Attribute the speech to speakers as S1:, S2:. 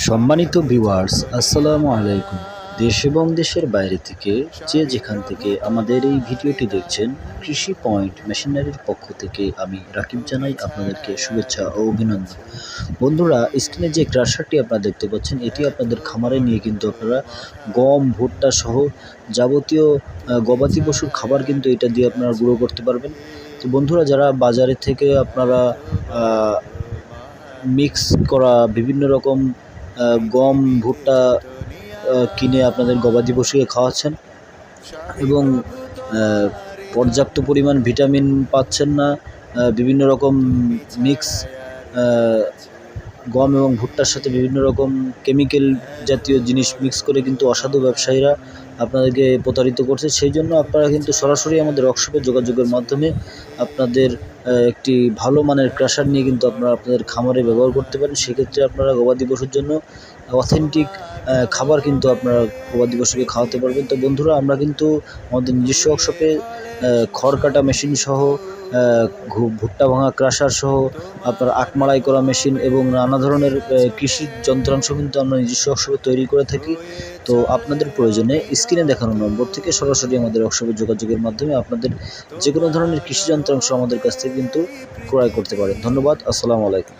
S1: সম্মানিত ভিউয়ার্স, আসসালামু আলাইকুম। দেশ এবং দেশের বাইরে থেকে যে যেখান থেকে আমাদের এই ভিডিওটি দেখছেন, কৃষি পয়েন্ট মেশিনারির পক্ষ থেকে আমি রাকিব জানাই আপনাদেরকে শুভেচ্ছা ও অভিনন্দন। বন্ধুরা, স্ক্রিনে যে ক্রাশারটি আপনারা দেখতে পাচ্ছেন, এটি আপনাদের খামারে নিয়ে কিন্তু আপনারা গম, ভুট্টা সহ যাবতীয় গবাদি পশুর খাবার কিন্তু এটা দিয়ে আপনারা গুঁড়ো করতে পারবেন। তো বন্ধুরা, যারা বাজারে থেকে আপনারা মিক্স করা বিভিন্ন রকম গম, ভুট্টা কিনে আপনাদের গবাদি পশুকে খাওয়াচ্ছেন এবং পর্যাপ্ত পরিমাণ ভিটামিন পাচ্ছেন না বিভিন্ন রকম মিক্স গম এবং ভুট্টার সাথে বিভিন্ন রকম কেমিক্যাল জাতীয় জিনিস মিক্স করে কিন্তু অসাধু ব্যবসায়ীরা আপনাদেরকে প্রতারিত করছে। সেই জন্য আপনারা কিন্তু সরাসরি আমাদের ওয়ার্কশপে যোগাযোগের মাধ্যমে আপনাদের একটি ভালো মানের ক্রাশার নিয়ে কিন্তু আপনারা আপনাদের খামারে ব্যবহার করতে পারেন। সেক্ষেত্রে আপনারা গবাদি পশুর জন্য অথেন্টিক খাবার কিন্তু আপনারা গবাদি পশুকে খাওয়াতে পারবেন। তো বন্ধুরা, আমরা কিন্তু আমাদের নিজস্ব ওয়ার্কশপে খড় কাটা মেশিন সহ ভুট্টা ভাঙা ক্রাশার সহ, আপনার আখমাড়াই করা মেশিন এবং নানা ধরনের কৃষি যন্ত্রাংশ কিন্তু আমরা নিজস্ব ওয়ার্কশপে তৈরি করে থাকি। তো আপনাদের প্রয়োজনে স্ক্রিনে দেখানো নম্বর থেকে সরাসরি আমাদের ওয়ার্কশপে যোগাযোগের মাধ্যমে আপনাদের যে কোনো ধরনের কৃষি যন্ত্রাংশ আমাদের কাছ থেকে কিন্তু ক্রয় করতে পারেন। ধন্যবাদ আসসালামু আলাইকুম।